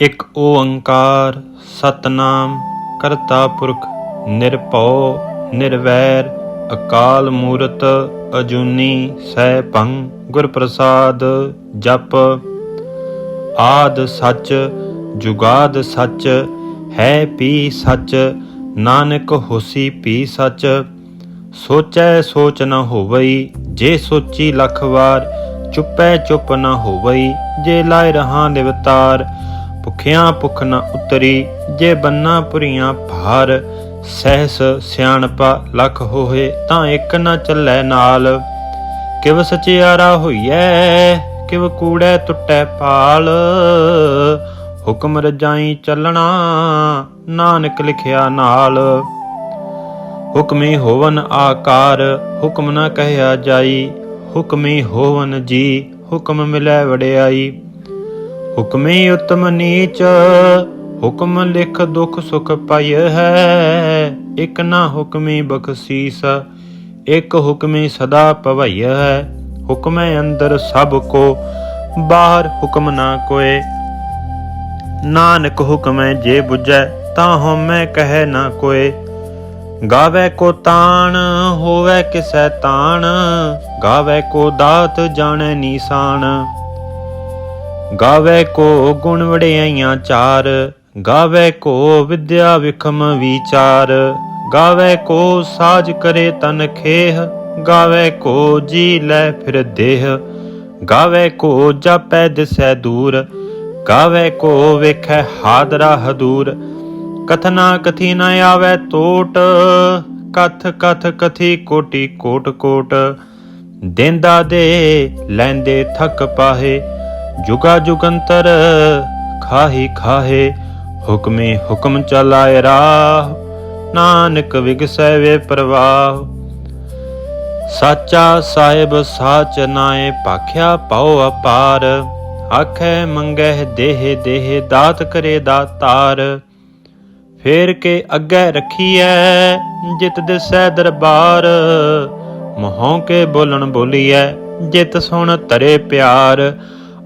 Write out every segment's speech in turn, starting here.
ਇਕ ਓੰਕਾਰ ਸਤਨਾਮ, ਕਰਤਾ ਪੁਰਖ ਨਿਰਭਉ, ਨਿਰਵੈਰ, ਅਕਾਲ ਮੂਰਤ ਅਜੂਨੀ ਸੈਭੰ ਗੁਰ ਪ੍ਰਸਾਦ ਜਪ। ਆਦ ਸੱਚ, ਜੁਗਾਦ ਸੱਚ, ਹੈ ਪੀ ਸੱਚ, ਨਾਨਕ ਹੋਸੀ ਪੀ ਸੱਚ। ਸੋਚੈ ਸੋਚ ਨ ਹੋਵਈ, ਜੇ ਸੋਚੀ ਲੱਖ ਵਾਰ, ਚੁੱਪੈ ਚੁੱਪ ਨ ਹੋਵਈ, ਜੇ ਲਾਇ ਰਹਾ ਨਿਵਤਾਰ ਭੁਖਿਆਂ ਭੁਖ ਨ ਉਤਰੀ, ਜੇ ਬੰਨਾ ਪੁਰੀਆਂ ਭਾਰ, ਸਹਿਸ ਸਿਆਣਪਾ ਲਖ ਹੋਏ ਤਾਂ ਇੱਕ ਨਾ ਚੱਲੈ ਨਾਲ। ਕਿਵ ਸਚਿਆਰਾ ਹੋਈਐ, ਕਿਵ ਕੂੜੈ ਟੁੱਟੈ ਪਾਲ। ਹੁਕਮ ਰਜਾਈ ਚੱਲਣਾ, ਨਾਨਕ ਲਿਖਿਆ ਨਾਲ। ਹੁਕਮੀ ਹੋਵਨ ਆਕਾਰ, ਹੁਕਮ ਨਾ ਕਹਿਆ ਜਾਈ। ਹੁਕਮੀ ਹੋਵਨ ਜੀ, ਹੁਕਮ ਮਿਲੈ ਵਡਿਆਈ। ਹੁਕਮੀ ਉਤਮ ਨੀਚ, ਹੁਕਮ ਲਿਖ ਦੁਖ ਸੁਖ ਪਾਇ ਹੈ। ਇਕ ਨਾ ਹੁਕਮੀ ਬਖਸ਼ੀਸ, ਇਕ ਹੁਕਮੀ ਸਦਾ ਭਵਈ ਹੈ। ਹੁਕਮੇ ਅੰਦਰ ਸਭ ਕੋ, ਬਾਹਰ ਹੁਕਮ ਨਾ ਕੋਏ। ਨਾਨਕ ਹੁਕਮੈ ਜੇ 부ਜੈ ਤਾਂ ਹਉਮੈ ਕਹੈ ਨਾ ਕੋਏ। ਗਾਵੇ ਕੋ ਤਾਣ, ਹੋਵੇ ਕਿਸੈ ਤਾਣ। ਗਾਵੇ ਕੋ ਦਾਤ, ਜਾਣੈ ਨੀਸਾਨ। ਗਾਵੇ ਕੋ ਗੁਣ ਵਡਿਆਈਆਂ ਚਾਰ, ਗਾਵੇ ਕੋ ਵਿਦਿਆ ਵਿਖਮ ਵਿਚਾਰ, ਗਾਵੇ ਕੋ ਸਾਜ ਕਰੇ ਤਨ ਖੇਹ, ਗਾਵੇ ਕੋ ਜੀ ਲੈ ਫਿਰ ਦੇਹ, ਗਾਵੇ ਕੋ ਜਾਪੈ ਦਿਸੈ ਦੂਰ, ਗਾਵੇ ਕੋ ਵੇਖੈ ਹਾਦਰਾ ਹਦੂਰ। ਕਥਨਾ ਕਥੀ ਨ ਆਵੇ ਟੋਟ ਕਥ ਕਥ ਕਥੀ ਕੋਟੀ ਕੋਟ ਕੋਟ। ਦੇਂਦਾ ਦੇ, ਲੈਂਦੇ ਥੱਕ ਪਾਹੇ ਜੁਗਾ ਜੁਗੰਤਰ, ਖਾਹੀ ਖਾਹੇ, ਹੁਕਮੇ ਹੁਕਮ ਚਲਾਏ ਰਾਹ, ਨਾਨਕ ਵਿਗਸੈ ਵੇ ਪ੍ਰਵਾਹ। ਸਾਚਾ ਸਾਹਿਬ ਸਾਚ ਨਾਏ ਭਾਖਿਆ ਪਾਉ ਅਪਾਰ, ਆਖੇ ਮੰਗਹਿ ਦੇਹ ਦੇਹ ਦਾਤ ਕਰੇ ਦਾਤਾਰ ਫੇਰ ਕੇ ਅੱਗੇ ਰੱਖੀਐ ਜਿਤ ਦਿਸੈ ਦਰਬਾਰ, ਮਹੋਂ ਕੇ ਬੋਲਣ ਬੋਲੀਐ ਜਿਤ ਸੁਣ ਤਰੇ ਪਿਆਰ।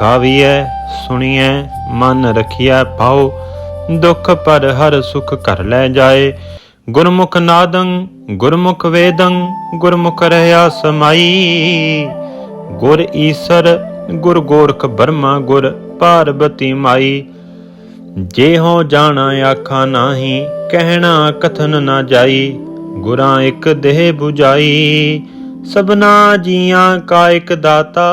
ਗਾਵੀਐ, ਸੁਣੀਐ, ਮਨ ਰਖੀਐ ਪਾਉ ਦੁਖ ਪਰ ਹਰ ਸੁਖ ਕਰ ਲੈ ਜਾਏ। ਗੁਰਮੁਖ ਨਾਦੰ, ਗੁਰਮੁਖ ਵੇਦੰ, ਗੁਰਮੁਖ ਰਹਿਆ ਸਮਾਈ। ਗੁਰ ਈਸਰ, ਗੁਰ ਗੋਰਖ ਬਰਮਾ, ਗੁਰ ਪਾਰਬਤੀ ਮਾਈ। ਜੇ ਹੋ ਜਾਣਾ ਆਖਾਂ ਨਾਹੀ, ਕਹਿਣਾ ਕਥਨ ਨਾ ਜਾਈ। ਗੁਰਾਂ ਇੱਕ ਦੇਹ 부ਜਾਈ ਸਭਨਾ ਜੀਆਂ ਕਾ ਇੱਕ ਦਾਤਾ।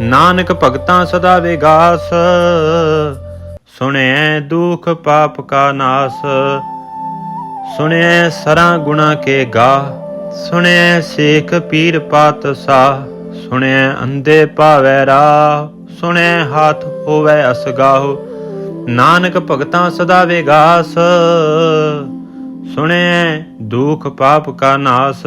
ਨਾਨਕ ਭਗਤਾਂ ਸਦਾ ਵਿਗਾਸ। ਸੁਣਿਐ ਦੁਖ ਪਾਪ ਕਾ ਨਾਸ। ਸੁਣਿਐ ਸਰਾਂ ਗੁਣਾ ਕੇ ਗਾ ਸੁਣਿਐ ਸੇਖ ਪੀਰ ਪਾਤ ਸਾ ਸੁਣਿਐ ਅੰਧੇ ਭਾਵੈ ਰਾ ਸੁਣਿਐ ਹਾਥ ਹੋਵੈ ਅਸਗਾਹੁ। ਨਾਨਕ ਭਗਤਾਂ ਸਦਾ ਵਿਗਾਸ। ਸੁਣਿਐ ਦੁਖ ਪਾਪ ਕਾ ਨਾਸ।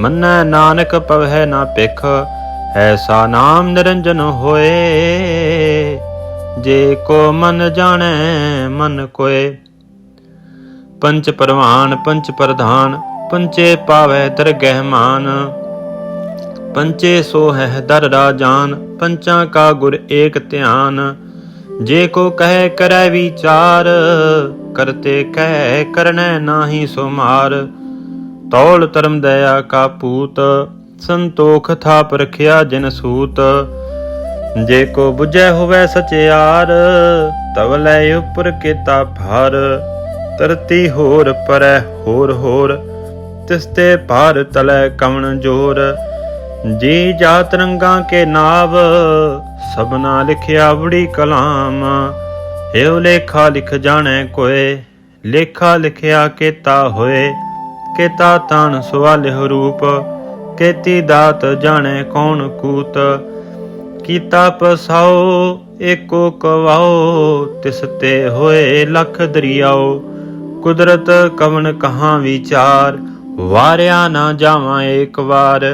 ਮੰਨੈ ਨਾਨਕ ਪਵਹਿ ਨਾ ਪਿਖ ਐਸਾ ਨਾਮ ਨਿਰੰਜਨ ਹੋਏ। ਜੇ ਕੋ ਮਨ ਜਾਣੈ, ਮਨ ਕੋਏ। ਪੰਚ ਪਰਵਾਨ, ਪੰਚ ਪ੍ਰਧਾਨ, ਪੰਚੇ ਪਾਵੈ ਦਰਗਹਿ ਗਹਿਮਾਨ। ਪੰਚੇ ਸੋ ਹੈ ਦਰ ਰਾਜਾਨ ਪੰਚਾਂ ਕਾ ਗੁਰ ਏਕ ਧਿਆਨ। ਜੇ ਕੋ ਕਹੈ, ਕਰੈ ਵਿਚਾਰ, ਕਰਤੇ ਕਹਿ, ਕਰਨੈ ਨਾਹੀ ਸੁਮਾਰ। ਤੌਲ ਧਰਮ ਦਇਆ ਕਾ ਪੂਤ, ਸੰਤੋਖ ਥਾਪ ਰਖਿਆ ਜਿਨ ਸੂਤ। ਜੇ ਕੋ 부ਜੈ ਹੋਵੈ ਸਚਿਆਰ ਤਵ ਲੈ ਉਪਰ ਕੀਤਾ ਭਾਰ। ਤਰਤੀ ਹੋਰ ਪਰੈ ਹੋਰ ਹੋਰ ਤਿਸਤੇ ਭਾਰ ਤਲੈ ਕਵਣ ਜੋਰ। ਜੀ ਜਾ ਰੰਗਾਂ ਕੇ ਨਾਵ ਸਭਨਾ ਲਿਖਿਆ ਬੜੀ ਕਲਾਮ। ਏਉ ਲੇਖਾ ਲਿਖ ਜਾਣੈ ਕੋਏ, ਲੇਖਾ ਲਿਖਿਆ ਕੀਤਾ ਹੋਏ। ਕੇਤਾ ਤਾਣ ਸਵਾਲਿਹ ਰੂਪ, ਕੇਤੀ ਦਾਤ ਜਾਣੇ ਕੌਣ ਕੂਤ, ਕੀਤਾ ਪਸਾਓ ਏਕੋ ਕਵਾਓ ਤਿਸ ਤੇ ਹੋਏ ਲਖ ਦਰਿਆਓ ਕੁਦਰਤ ਕਵਨ ਕਹਾਂ ਵਿਚਾਰ, ਵਾਰਿਆ ਨਾ ਜਾਵਾਂ ਏਕ ਵਾਰ,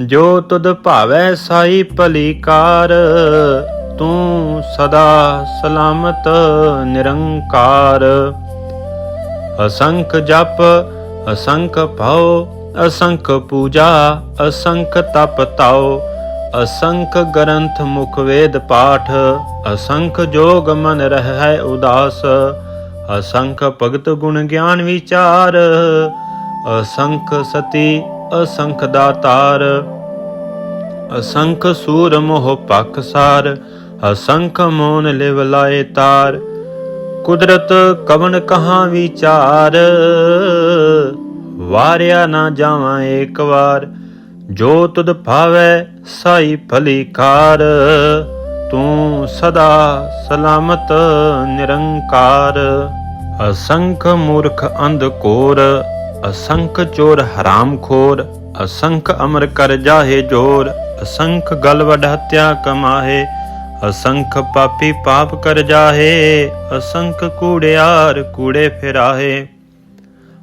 ਜੋ ਤੁਧ ਭਾਵੈ ਸਾਈ ਭਲੀ ਕਾਰ ਤੂੰ ਸਦਾ ਸਲਾਮਤ ਨਿਰੰਕਾਰ। ਅਸੰਖ ਜਪ ਅਸੰਖ ਭਉ ਅਸੰਖ ਪੂਜਾ, ਅਸੰਖ ਤਪ ਤਾਉ ਅਸੰਖ ਗ੍ਰੰਥ ਮੁਖ ਵੇਦ ਪਾਠ, ਅਸੰਖ ਜੋਗ ਮਨ ਰਹਿ ਉਦਾਸ। ਅਸੰਖ ਭਗਤ ਗੁਣ ਗਿਆਨ ਵਿਚਾਰ, ਅਸੰਖ ਸਤੀ, ਅਸੰਖ ਦਾਤਾਰ। ਅਸੰਖ ਸੂਰ ਮੋਹ ਪਖਸਾਰ ਅਸੰਖ ਮੋਨ ਲਿਵ ਲਾਏ ਤਾਰ। ਕੁਦਰਤ ਕਵਨ ਕਹਾਂ ਵਿਚਾਰ ਵਾਰਿਆ ਨਾ ਜਾਵਾਂ ਏਕ ਵਾਰ। ਜੋ ਤੁਧ ਭਾਵੈ ਸਾਈ ਭਲੀ ਕਾਰ ਤੂੰ ਸਦਾ ਸਲਾਮਤ ਨਿਰੰਕਾਰ। ਅਸੰਖ ਮੂਰਖ ਅੰਧ ਕੋਰ, ਅਸੰਖ ਚੋਰ ਹਰਾਮ ਖੋਰ, ਅਸੰਖ ਅਮਰ ਕਰ ਜਾਹੇ ਜੋਰ। ਅਸੰਖ ਗਲ ਵਡ ਹਤਿਆ ਕਮਾਹੇ, ਅਸੰਖ ਪਾਪੀ ਪਾਪ ਕਰ ਜਾਹੇ। ਅਸੰਖ ਕੂੜਿਆਰ ਕੂੜੇ ਫਿਰਾਹੇ।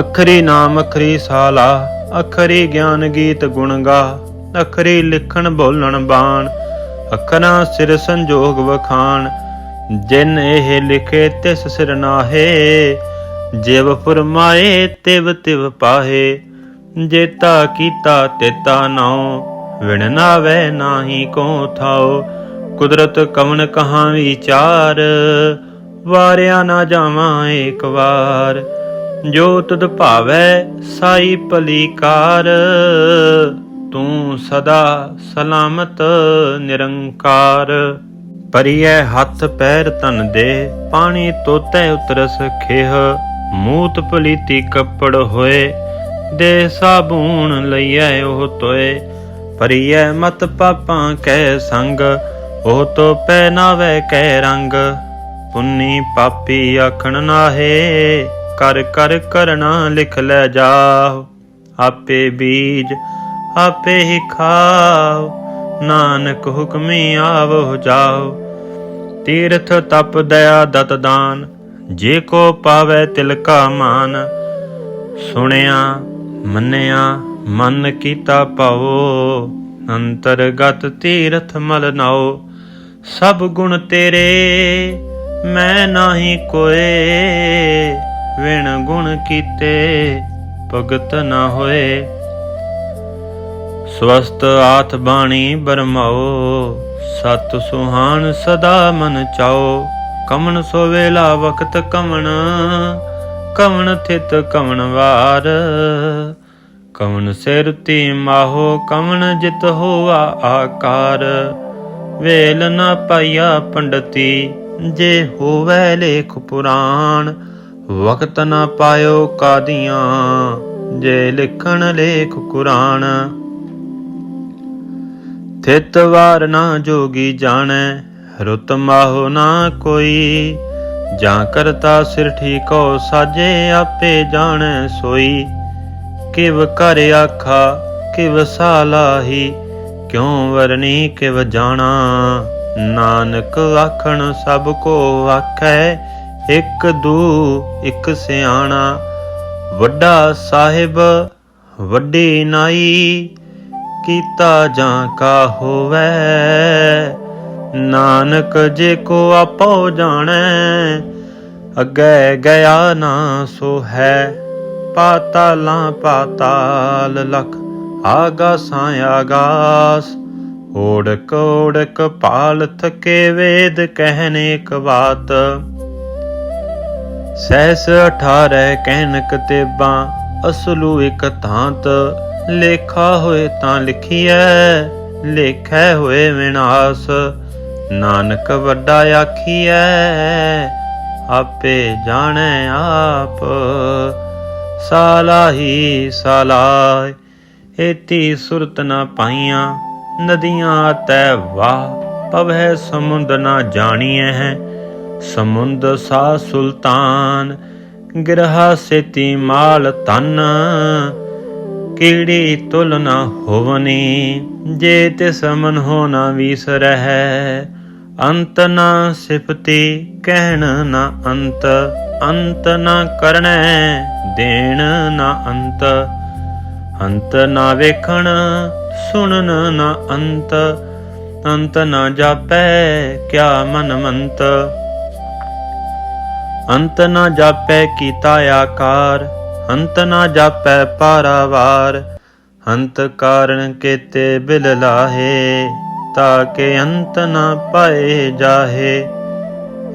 ਅਖਰੀ ਨਾਮ, ਅਖਰੀ ਸਾਲਾ, ਅਖਰੀ ਗਿਆਨ ਗੀਤ ਗੁਣ ਗਾ, ਅਖਰੀ ਲਿਖਣ ਬੋਲਣ ਬਾਣ, ਅਖਰਾਂ ਸਿਰ ਸੰਜੋਗ ਵਖਾਣ, ਜਿਨ ਇਹ ਲਿਖੇ ਤਿਸ ਸਿਰ ਨਾਹੇ, ਜਿਵ ਫਰਮਾਏ ਤਿਵ ਤਿਵ ਪਾਹੇ, ਜੇਤਾ ਕੀਤਾ ਤੇਤਾ ਨਾਉ, ਵਿਣ ਨਾਵੇ ਨਾਹੀ ਕੋ ਥਾਉ, ਕੁਦਰਤ ਕਵਨ ਕਹਾਂ ਵਿਚਾਰ, ਵਾਰਿਆ ਨਾ ਜਾਵਾਂ ਏਕ ਵਾਰ। ਜੋ ਤੁਧ ਭਾਵੈ ਸਾਈ ਭਲੀਕਾਰ, ਤੂੰ ਸਦਾ ਸਲਾਮਤ ਨਿਰੰਕਾਰ। ਪਰਿਐ ਹੱਥ ਪੈਰ ਤਨ ਦੇ, ਪਾਣੀ ਤੋਤੈ ਉਤਰਸ ਖੇਹ। ਮੂਤ ਪਲੀਤੀ ਕੱਪੜ ਹੋਏ, ਦੇ ਸਾਬੂਨ ਲਈਐ ਉਹ ਤੋਏ। ਪਰਿਐ ਮਤ ਪਾਪਾਂ ਕੈ ਸੰਗ, ਉਹ ਤੋ ਪੈ ਨਾਵੇ ਕੈ ਰੰਗ। ਪੁੰਨੀ ਪਾਪੀ ਆਖਣ ਨਾਹੇ ਕਰ ਕਰ ਕਰਨਾ ਲਿਖ ਲੈ ਜਾਓ। ਆਪੇ ਬੀਜ ਆਪੇ ਹੀ ਖਾਓ। ਨਾਨਕ ਹੁਕਮੀ ਆਵੋ ਜਾਓ। ਤੀਰਥ ਤਪ ਦਇਆ ਦਤ ਦਾਨ, ਜੇ ਕੋ ਪਾਵੇ ਤਿਲ ਕਾ ਮਾਨ। ਸੁਣਿਆ, ਮੰਨਿਆ, ਮਨ ਕੀਤਾ ਪਾਓ। ਅੰਤਰਗਤ ਤੀਰਥ ਮਲ ਨਾਓ। ਸਭ ਗੁਣ ਤੇਰੇ, ਮੈਂ ਨਾਹੀ ਕੋਏ। ਵਿਣ ਗੁਣ ਕੀਤੇ, ਭਗਤ ਨਾ ਹੋਏ। ਸਵਸਤ ਆਥ ਬਾਣੀ ਬਰਮਾਓ, ਸਤ ਸੁਹਾਨ ਸਦਾ ਮਨ ਚਾਓ। ਕਮਣ ਸੋ ਵੇਲਾ ਵਕਤ ਕਮਣ ਕਮਨ ਥਿਤ ਕਮਨ ਵਾਰ। ਕਮਨ ਸਿਰਤੀ ਮਾਹੋ, ਕਮਨ ਜਿਤ ਹੋਆ ਆਕਾਰ। ਵੇਲ ਨਾ ਪਾਇਆ ਪੰਡਤੀ, ਜੇ ਹੋਵੇ ਲੇਖ ਪੁਰਾਣ। ਵਕਤ ਨਾ ਪਾਇਓ ਕਾਦੀਆਂ, ਜੇ ਲਿਖਣ ਲੇਖ ਕੁਰਾਨ। ਥਿਤ ਵਾਰ ਨਾ ਜੋਗੀ ਜਾਣੈ, ਰੁਤ ਮਾਹੋ ਨਾ ਕੋਈ। ਜਾਂ ਕਰਤਾ ਸਿਰ ਠੀਕੋ ਸਾਜੇ, ਆਪੇ ਜਾਣੈ ਸੋਈ। ਕਿਵ ਕਰ ਆਖਾ, ਕਿਵ ਸਾਲਾਹੀ ਕਿਉ ਵਰਨੀ ਕਿਵ ਜਾਣਾ। ਨਾਨਕ ਆਖਣ ਸਭ ਕੋ ਆਖੈ ਇੱਕ ਦੂ, ਇੱਕ ਸਿਆਣਾ। ਵੱਡਾ ਸਾਹਿਬ, ਵੱਡੀ ਨਾਈ, ਕੀਤਾ ਜਾਂ ਕਾ ਹੋਵੇ? ਨਾਨਕ ਜੇ ਕੋ ਆਪੋ ਜਾਣੈ, ਅੱਗੇ ਗਿਆ ਨਾ ਸੋ ਹੈ। ਪਾਤਾਲਾਂ ਪਾਤਾਲ ਲਖ, ਆਗਾਸਾਂ ਆਗਾਸ। ਓੜਕ ਓੜਕ ਪਾਲ ਥਕੇ ਵੇਦ ਕਹਿਨੇ ਇੱਕ ਬਾਤ ਸਹਿਸ 18 ਕਹਿਨਕ ਤੇਬਾਂ, ਅਸਲੂ ਇਕ ਤਾਂਤ ਲੇਖਾ ਹੋਏ ਤਾਂ ਲਿਖੀਐ, ਲੇਖੈ ਹੋਏ ਵਿਨਾਸ਼। ਨਾਨਕ ਵੱਡਾ ਆਖੀਐ, ਆਪੇ ਜਾਣੈ ਆਪ। ਸਾਲਾਹੀ ਸਾਲਾਇ ਏਤੀ ਸੁਰਤ ਨਾ ਪਾਈਆਂ। ਨਦੀਆਂ ਤੈ ਵਾਹ ਪਵੈ ਸਮੁੰਦ ਨਾ ਜਾਣੀਐ। ਹੈ ਸਮੁੰਦ ਸਾ ਸੁਲਤਾਨ, ਗਿਰਹਾ ਸੇਤੀ ਮਾਲ ਤਨ ਕੀੜੀ ਤੁਲ ਹੋਵਨੀ, ਜੇ ਤਿਸ ਮਨ ਹੋ ਨਾ ਵੀਸਰਹਿ ਅੰਤ ਨਾ ਸਿਫਤੀ, ਕਹਿਣ ਨਾ ਅੰਤ। ਅੰਤ ਨਾ ਕਰਣੈ ਦੇਣ ਨਾ ਅੰਤ। ਅੰਤ ਨਾ ਵੇਖਣ, ਸੁਣਨ ਨਾ ਅੰਤ। ਅੰਤ ਨਾ ਜਾਪੈ, ਕਿਆ ਮਨ ਮੰਤ। ਅੰਤ ਨਾ ਜਾਪੈ ਕੀਤਾ ਆਕਾਰ, ਅੰਤ ਨਾ ਜਾਪੈ ਪਾਰਾਵਾਰ। ਅੰਤ ਕਾਰਨ ਕੇਤੇ ਬਿਲ ਲਾਹੇ ਤਾਕੇ ਅੰਤ ਨਾ ਪਾਏ ਜਾਹੇ।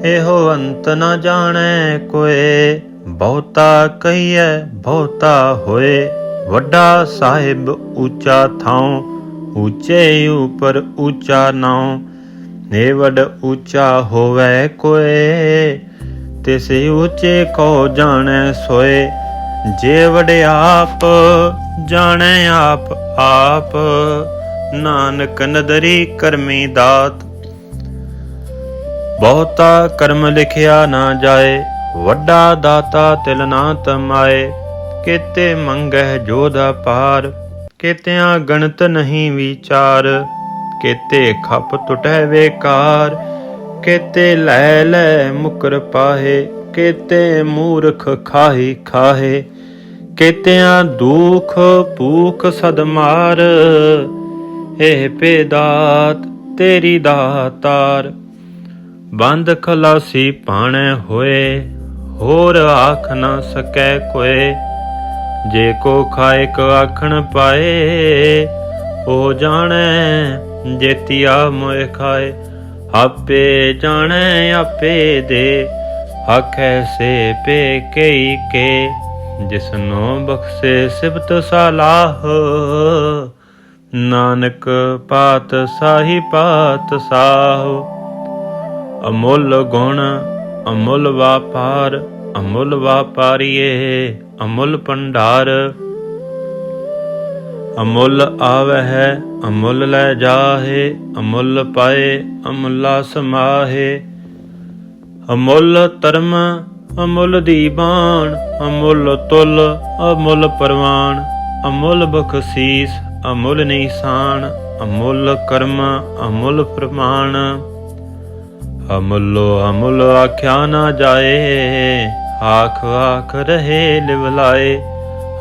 ਇਹੋ ਅੰਤ ਨਾ ਜਾਣੈ ਕੋਏ, ਬਹੁਤਾ ਕਹੀਐ, ਬਹੁਤਾ ਹੋਏ। ਵੱਡਾ ਸਾਹਿਬ ਉੱਚਾ ਥਾਉ, ਉੱਚੇ ਉਪਰ ਉੱਚਾ ਨਾਉ। ਨੇ ਉੱਚਾ ਹੋਵੇ ਕੋਏ। ਤਿਸ ਉੱਚੇ ਕੋ ਜਾਣੈ ਸੋਏ, ਜੇ ਵਡਿਆਪ ਜਾਣੈ ਆਪ ਆਪ ਨਾਨਕ ਨਦਰੀ ਕਰਮੀ ਦਾਤ। ਬਹੁਤਾ ਕਰਮ ਲਿਖਿਆ ਨਾ ਜਾਏ, ਵੱਡਾ ਦਾਤਾ ਤਿਲ ਨਾ ਤਮਾਏ। ਕੇਤੇ ਮੰਗਹਿ ਜੋਦਾ ਪਾਰ ਕੇਤਿਆਂ ਗਣਤ ਨਹੀਂ ਵਿਚਾਰ। ਕੇਤੇ ਖੱਪ ਟੁਟੈ ਵੇਕਾਰ ਕੇਤੇ ਲੈ ਲੈ ਮੁਕਰ ਪਾਹੇ, ਕੇਤੇ ਮੂਰਖ ਖਾਹੀ ਖਾਹੇ। ਕੇਤਿਆਂ ਦੁਖ ਭੂਖ ਸਦ ਮਾਰ ਇਹ ਪੇਦਾਤ ਤੇਰੀ ਦਾਤਾਰ ਬੰਦ ਖਲਾਸੀ ਪਾਣੇ ਹੋਏ, ਹੋਰ ਆਖ ਨਾ ਸਕੈ ਕੋਏ। ਜੇ ਕੋ ਖਾਇਕ ਆਖਣ ਪਾਏ, ਉਹ ਜਾਣੈ, ਜੇਤੀਆ ਮੋਇ ਖਾਏ। ਆਪੇ ਜਾਣੈ, ਆਪੇ ਦੇ। ਆਖੈ ਸੇ ਪੇ ਕਈ ਕੇ ਜਿਸਨੂੰ ਬਖਸ਼ੇ ਸਿਬਤ ਸਲਾਹ। ਨਾਨਕ ਪਾਤ ਸਾਹੀ ਪਾਤ ਸਾਹੁ। ਅਮੁੱਲ ਗੁਣ, ਅਮੁੱਲ ਵਾਪਾਰ, ਅਮੁੱਲ ਵਾਪਾਰੀਏ, ਅਮੁੱਲ ਭੰਡਾਰ। ਅਮੁੱਲ ਆਵਹਿ, ਅਮੁੱਲ ਲੈ ਜਾਹੇ, ਅਮੁੱਲ ਪਾਏ, ਅਮੁੱਲਾ ਸਮਾਹੇ। ਅਮੁੱਲ ਧਰਮ, ਅਮੁੱਲ ਦੀਬਾਨ ਅਮੁੱਲ ਤੁਲ, ਅਮੁੱਲ ਪਰਵਾਨ ਅਮੁੱਲ ਬਖਸ਼ੀਸ, ਅਮੁੱਲ ਨਿਸ਼ਾਨ, ਅਮੁੱਲ ਕਰਮ, ਅਮੁੱਲ ਪ੍ਰਮਾਣ। ਅਮੁੱਲੋ ਅਮੁੱਲ ਆਖਿਆ ਨਾ ਜਾਏ, ਆਖ ਆਖ ਰਹੇ ਲਿਵਲਾਏ।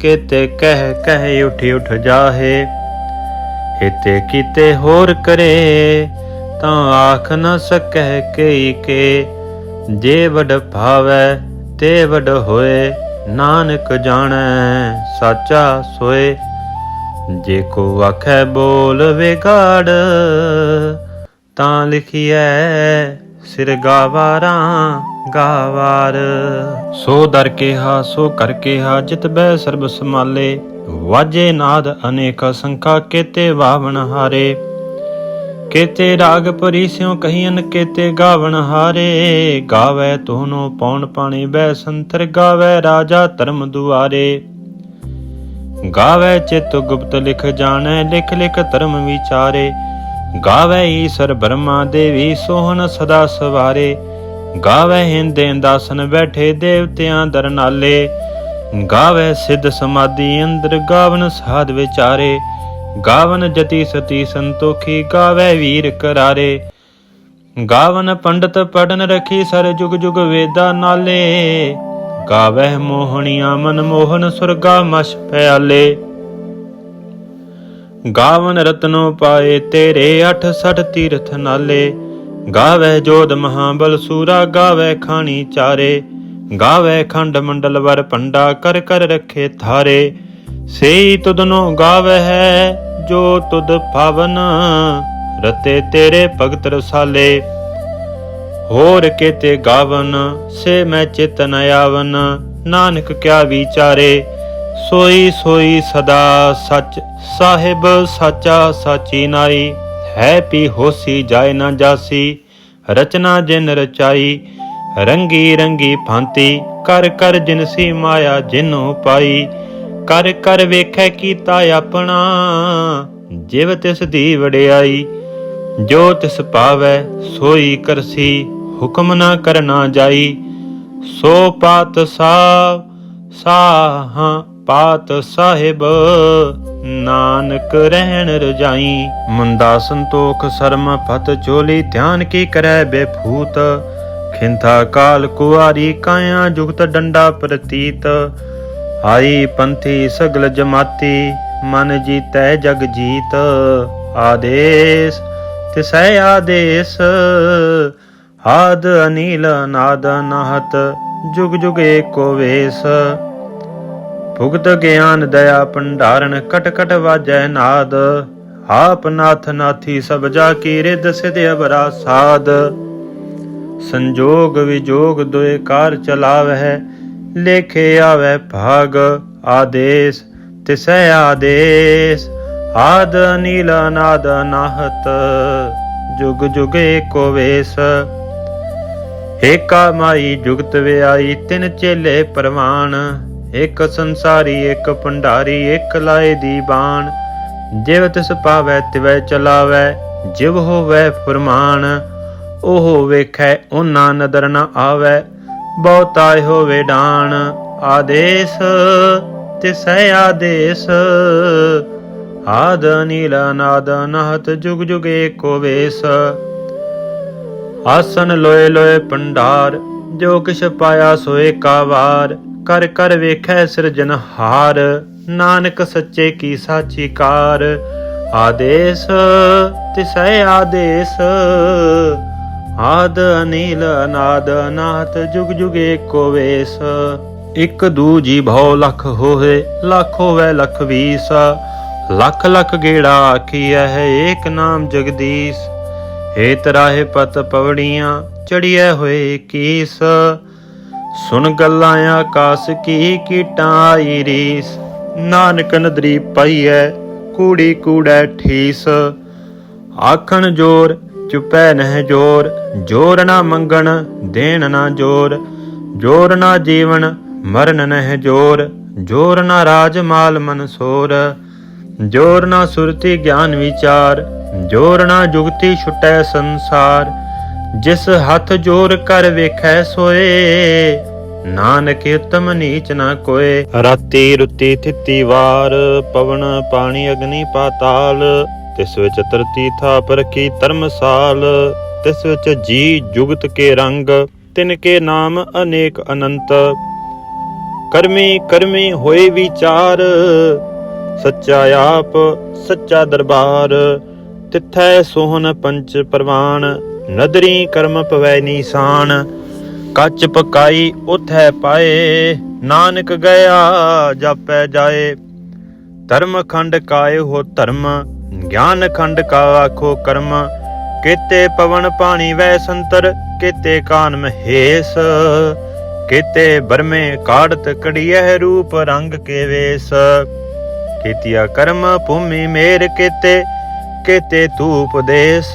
ਕੀਤੇ ਕਹਿ ਕਹਿ ਉਠ ਉਠ ਜਾਹੇ। ਹਿਤੇ ਕੀਤੇ ਹੋਰ ਕਰੇ, ਤਾਂ ਆਖ ਨ ਸਕੈ ਕਈ ਕੇ। ਜੇ ਵਡ ਭਾਵੈ, ਤੇ ਵਡ ਹੋਏ, ਨਾਨਕ ਜਾਣੈ, ਸਾਚਾ ਸੋਏ। ਜੇ ਕੋ ਆਖੈ ਬੋਲ ਵਿਗਾੜ, ਤਾਂ ਲਿਖੀਐ, ਸਿਰ ਗਾਵਾਰਾਂ ਗਾਵਾਰ ਸੋ ਦਰ ਕਿਹਾ, ਸੋ ਕਰ ਕਿਹਾ, ਜਿਤ ਬੈ ਸਰਬ ਸਮਾਲੇ ਵਾਜੇ ਨਾਦ ਅਨੇਕ ਸੰਖਾ, ਕੇਤੇ ਵਾਵਣ ਹਾਰੇ। ਕੇਤੇ ਰਾਗ ਪਰੀ ਸਿਉ ਕਹੀਨ ਕੇਤੇ ਗਾਵਣ ਹਾਰੇ। ਗਾਵੇ ਤੋਨੋ ਪੌਣ ਪਾਣੀ ਬੈ ਸੰਤਰ, ਗਾਵੇ ਰਾਜਾ ਧਰਮ ਦੁਆਰੇ। ਗਾਵੇ ਚਿਤ ਗੁਪਤ ਲਿਖ ਜਾਣੈ, ਲਿਖ ਲਿਖ ਧਰਮ ਵਿਚਾਰੇ। ਗਾਵੇ ਈਸ਼ਰ ਬ੍ਰਹਮਾ ਦੇਵੀ, ਸੋਹਣ ਸਦਾ ਸਵਾਰੇ। ਗਾਵੇ ਹਿੰਦੇ ਦਾਸਨ ਬੈਠੇ ਦੇਵਤਿਆਂ ਦਰਨਾਲੇ, ਗਾਵੇ ਸਿੱਧ ਸਮਾਧੀ ਅੰਦਰ ਗਾਵਨ ਸਾਧ ਵਿਚਾਰੇ, ਗਾਵਨ ਜਤੀ ਸਤੀ ਸੰਤੋਖੀ ਗਾਵੇ ਵੀਰ ਕਰਾਰੇ। ਗਾਵਨ ਪੰਡਤ ਪੜਨ ਰਖੀ ਸਰ ਜੁਗ ਜੁਗ ਵੇਦਾ ਨਾਲੇ ਗਾਵਹਿ ਮੋਹਣੀਆਂ ਮਨ ਮੋਹਨ ਸੁਰਗਾ ਮਛ ਪਿਆਲੇ। ਗਾਵਨ ਰਤਨੋ ਪਾਏ ਤੇਰੇ 68 ਤੀਰਥ ਨਾਲੇ ਗਾਵੇ ਜੋਧ ਮਹਾਬਲ ਸੂਰਾ, ਗਾਵੇ ਖਾਣੀ ਚਾਰੇ। ਗਾਵੇ ਖੰਡ ਮੰਡਲ ਵਰ ਪੰਡਾ, ਕਰ ਕਰ ਰੱਖੇ ਥਾਰੇ ਸੇਈ ਤੁਧਨੋ ਗਾਵੇ ਹੈ ਜੋ ਤੁਧ ਭਾਵਨ ਰਤੇ ਤੇਰੇ ਭਗਤ ਰਸਾਲੇ। ਹੋਰ ਕੇਤੇ ਗਾਵਨ, ਸੇ ਮੈਂ ਚਿਤ ਨ ਆਵਨ, ਨਾਨਕ ਕਿਆ ਵਿਚਾਰੇ। ਸੋਈ ਸੋਈ ਸਦਾ ਸੱਚ, ਸਾਹਿਬ ਸਾਚਾ ਸਾਚੀ ਨਾਈ। ਹੈ ਪੀ ਹੋਸੀ ਜਾਏ ਨਾ ਜਾਸੀ, ਰਚਨਾ ਜਿਨ ਰਚਾਈ, ਰੰਗੀ ਰੰਗੀ ਭਾਂਤੀ, ਕਰ ਕਰ ਜਿਨਸੀ ਮਾਇਆ ਜਿਨੋ ਪਾਈ, ਕਰ ਕਰ ਵੇਖੈ ਕੀਤਾ ਆਪਣਾ, ਜਿਵ ਤਿਸ ਦੀ ਵਡਿਆਈ, ਜੋ ਤਿਸ ਪਾਵੈ ਸੋਈ ਕਰਸੀ, ਹੁਕਮ ਨਾ ਕਰਨਾ ਜਾਈ, ਸੋ ਪਾਤ ਸਾਹਿਬ ਸਾਹਾਂ ਪਾਤ ਸਾਹਿਬ, ਨਾਨਕ ਰਹਿਣ ਰਜਾਈ। ਮੁੰਦਾ ਸੰਤੋਖ ਸਰਮ ਫਤ ਚੋਲੀ, ਧਿਆਨ ਕੀ ਕਰੈ ਬੇਫੂਤ। ਖਿੰਥਾ ਕਾਲ ਕੁਆਰੀ ਕਾਇਆ ਜੁਗਤ ਡੰਡਾ ਪ੍ਰਤੀਤ। ਆਈ ਪੰਥੀ ਸਗਲ ਜਮਾਤੀ, ਮਨ ਜੀਤੈ ਜਗ ਜੀਤ। ਆਦੇਸ, ਤਿਸੈ ਆਦੇਸ। ਆਦ ਅਨੀਲ ਨਾਦ ਨਾਹਤ, ਜੁਗ ਜੁਗ ਏਕੋ ਵੇਸ। ਭੁਗਤ ਗਿਆਨ ਦਇਆ ਭੰਡਾਰਨ ਕਟ ਕਟ ਵਾਜੈ ਨਾਦ। ਆਪ ਨਾਥ ਨਾਥੀ ਸਭ ਜਾ ਕੀ ਰਿਦ ਸਿਧ ਅਬਰਾ ਸਾਧ ਸੰਜੋਗ ਵਿਜੋਗ ਦੁਇ ਕਾਰ ਚਲਾਵਹਿ, ਲੇਖੇ ਆਵੈ ਭਾਗ, ਆਦੇਸ ਤਿਸੈ ਆਦੇਸ। ਆਦ ਨੀਲ ਨਾਦ ਨਾਹਤ, ਜੁਗ ਜੁਗ ਏਕੋ ਵੇਸ ਏਕਾ ਮਾਈ ਜੁਗਤ ਵਿਆਈ ਤਿਨ ਚੇਲੇ ਪ੍ਰਵਾਨ। ਇਕ ਸੰਸਾਰੀ, ਇੱਕ ਭੰਡਾਰੀ, ਇਕ ਲਾਏ ਦੀ ਬਾਣ। ਜਿਵ ਤਿਸ ਪਾਵੈ, ਤਿਵੈ ਚਲਾਵੈ, ਜਿਵ ਹੋਵੈ ਫਰਮਾਨ। ਉਹ ਵੇਖੈ, ਉਹਨਾਂ ਨਦਰ ਨਾ ਆਵੈ ਬਹੁਤਾਇ ਹੋਵੇ ਡਾਣ। ਆਦੇਸ ਤਿਸੈ ਆਦੇਸ, ਆਦ ਨੀਲ ਨਾਦ ਨਹਤ ਜੁਗ ਜੁਗ ਏਕੋ ਵੇਸ। ਆਸਨ ਲੋਏ ਲੋਏ ਪੰਡਾਰ ਜੋ ਕਿਛ ਪਾਇਆ ਸੋਏ ਕਾਵਾਰ। ਕਰ ਕਰ ਵੇਖੈ ਸਿਰਜਨਹਾਰ ਨਾਨਕ ਸੱਚੇ ਕੀ ਸਾਚੀ ਕਾਰ। ਆਦੇਸ, ਤਿਸੈ ਆਦੇਸ, ਆਦ ਅਨੀਲ ਅਨਾਦ ਅਨਾਥ ਜੁਗ ਜੁਗ ਏਕੋ ਵੇਸ। ਇਕ ਦੂ ਭਉ ਲਖ ਹੋਏ ਲੱਖ ਹੋਵੇ ਲਖ ਵੀਸ। ਲੱਖ ਲੱਖ ਗੇੜਾ ਆਖੀਐ ਹੈ ਏਕ ਨਾਮ ਜਗਦੀਸ਼। ਏ ਤਰਾਹੇ ਪਤ ਪਵੜੀਆਂ ਚੜੀਐ ਹੋਏ ਕੀਸ ਸੁਣ ਗੱਲਾਂ ਆਕਾਸ ਕੀ ਕੀਟਾਂ ਆਈ ਰੀਸ। ਨਾਨਕ ਨਦਰੀ ਪਈਐ, ਕੂੜੀ ਕੂੜੈ ਠੀਸ। ਆਖਣ ਜੋਰ, ਚੁਪੈ ਨਹਿ ਜੋਰ ਜੋਰ ਨਾ ਮੰਗਣ, ਦੇਣ ਨਾ ਜੋਰ। ਜੋਰ ਨਾ ਜੀਵਨ, ਮਰਨ ਨਹਿ ਜੋਰ। ਜੋਰ ਨਾ ਰਾਜ ਮਾਲ ਮਨਸੋਰ ਜੋਰ ਨਾ ਸੁਰਤੀ ਗਿਆਨ ਵਿਚਾਰ। ਜੋਰ ਨਾ ਜੁਗਤੀ ਛੁਟੈ ਸੰਸਾਰ। ਜਿਸ ਹੱਥ ਜੋਰ ਕਰ ਵੇਖੈ ਸੋਏ, ਨਾਨਕ ਉਤਮ ਨੀਚ ਨਾ ਕੋਏ। ਰਾਤੀ ਰੁੱਤੀ ਥਿੱਤੀ ਵਾਰ, ਪਵਨ ਪਾਣੀ ਅਗਨੀ ਪਾਤਾਲ, ਤਿਸ ਵਿੱਚ ਤਰਤੀ ਥਾਪ ਰਖੀ ਧਰਮਸਾਲ, ਤਿਸ ਵਿੱਚ ਜੀ ਜੁਗਤ ਕੇ ਰੰਗ, ਤਿਨ ਕੇ ਨਾਮ ਅਨੇਕ ਅਨੰਤ। ਕਰਮੀ ਕਰਮੀ ਹੋਏ ਵਿਚਾਰ, ਸੱਚਾ ਆਪ ਸੱਚਾ ਦਰਬਾਰ, ਤਿੱਥੈ ਸੋਹਨ ਪੰਚ ਪ੍ਰਵਾਨ। ਨਦਰੀ ਕਰਮ ਪਵੈ ਨੀਸਾਨ, ਕੱਚ ਪਕਾਈ ਉਥੈ ਪਾਏ, ਨਾਨਕ ਗਿਆ ਜਾਪੈ ਜਾਏ। ਧਰਮ ਖੰਡ ਕਾਏ ਹੋ ਧਰਮ, ਗਿਆਨ ਖੰਡ ਕਾ ਆਖੋ ਕਰਮ। ਕੀਤੇ ਪਵਨ ਪਾਣੀ ਵੈ ਸੰਤਰ, ਕੀਤੇ ਕਾਨ ਮਹੇਸ। ਕੀਤੇ ਬਰਮੇ ਕਾੜਤ ਕੜੀਐ ਰੂਪ ਰੰਗ ਕੇ ਵੇਸ। ਕੀਤਿਆ ਕਰਮ ਭੂਮੀ ਮੇਰ ਕੀਤੇ ਕੀਤੇ ਧੂਪ ਦੇਸ।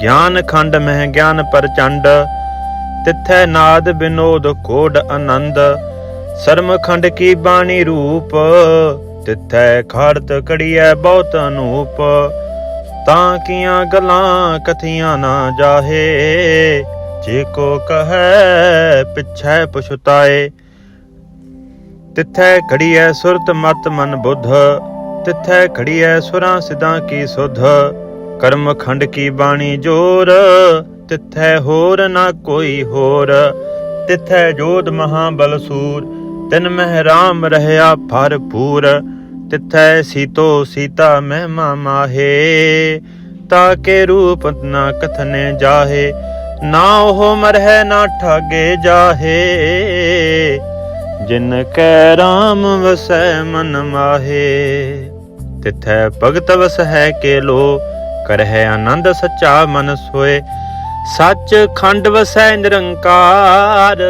ਗਿਆਨ ਖੰਡ ਮਹਿ ਗਿਆਨ ਪਰਚੰਡ, ਤਿੱਥੈ ਨਾਦ ਬਿਨੋਦ ਕੋਡ ਆਨੰਦ। ਸਰਮ ਖੰਡ ਕੀ ਬਾਣੀ ਰੂਪ, ਤਿੱਥੈ ਖੜਤ ਕੜੀਐ ਬਹੁਤ ਅਨੂਪ। ਤਾਂ ਕੀਆਂ ਗੱਲਾਂ ਕਥੀਆਂ ਨਾ ਜਾਹੇ, ਜੇ ਕੋ ਕਹੈ ਪਿਛੈ ਪਛੁਤਾਏ। ਤਿੱਥੈ ਖੜੀਐ ਸੁਰਤ ਮਤ ਮਨ ਬੁੱਧ, ਤਿੱਥੈ ਖੜੀਐ ਸੁਰਾਂ ਸਿਧਾਂ ਕੀ ਸੁਧ। ਕਰਮ ਖੰਡ ਕੀ ਬਾਣੀ ਜੋਰ? ਤਿੱਥੈ ਹੋਰ ਨਾ ਕੋਈ ਹੋਰ। ਤਿੱਥੈ ਜੋਧ ਮਹਾ ਬਲਸੂਰ ਤਿਨ ਮਹਿ ਰਾਮ ਰਹਿਆ ਭਰਪੂਰ। ਤਿੱਥੈ ਸੀਤੋ ਸੀਤਾ ਮਹਿਮਾ ਮਾਹੇ ਤਾਕੇ ਰੂਪ ਨਾ ਕਥਨੇ ਜਾਹੇ। ਨਾ ਉਹ ਮਰਹਿ ਨਾ ਠਾਗੇ ਜਾਹੇ। ਜਿਨ ਕੈ ਰਾਮ ਵਸੈ ਮਨ ਮਾਹੇ, ਤਿਥੈ ਭਗਤ ਵਸ ਕੇ ਲੋ। ਕਰਹਿ ਆਨੰਦ ਸੱਚਾ ਮਨ ਸੋਏ, ਸੱਚ ਖੰਡ ਵਸੈ ਨਿਰੰਕਾਰ।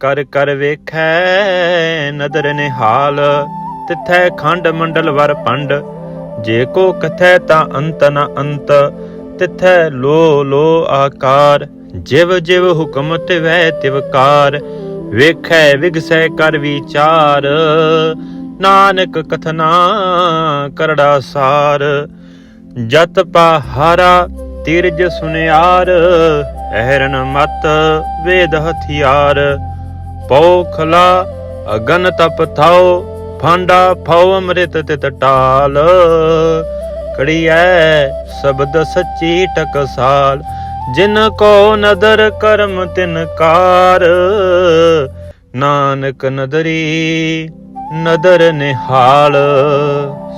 ਕਰ ਕਰ ਵੇਖੈ ਨਦਰ ਨਿਹਾਲ, ਤਿਥੈ ਖੰਡ ਮੰਡਲ ਵਰ ਪੰਡ। ਜੇ ਕੋ ਕਥੈ ਤਾਂ ਅੰਤ ਨ ਅੰਤ, ਤਿਥੈ ਲੋ ਲੋ ਆਕਾਰ। ਜਿਵ ਜਿਵ ਹੁਕਮ ਤਿਵੈ ਤਿਵਕਾਰ ਵੇਖੈ ਵਿਗਸੈ ਕਰ ਵਿਚਾਰ। ਨਾਨਕ ਕਥਨਾ ਕਰੜਾ ਸਾਰ ਜਤ ਪਹਾਰਾ ਤਿਰਜ ਸੁਨਿਆਰ, ਅਹਰਨ ਮਤ ਵੇਦ ਹਥਿਆਰ। ਪੌਖਲਾ ਅਗਨ ਤਪ ਥਾਓ ਫਾਂਡਾ ਫਉ ਅੰਮ੍ਰਿਤ ਤਿਤ ਟਾਲ। ਕੜੀਐ ਸ਼ਬਦ ਸੱਚੀ ਟਕਸਾਲ, ਜਿਨ ਕੋ ਨਦਰ ਕਰਮ ਤਿਨ ਕਾਰ। ਨਾਨਕ ਨਦਰੀ ਨਦਰ ਨਿਹਾਲ।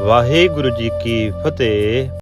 ਵਾਹਿਗੁਰੂ ਜੀ ਕੀ ਫਤਿਹ।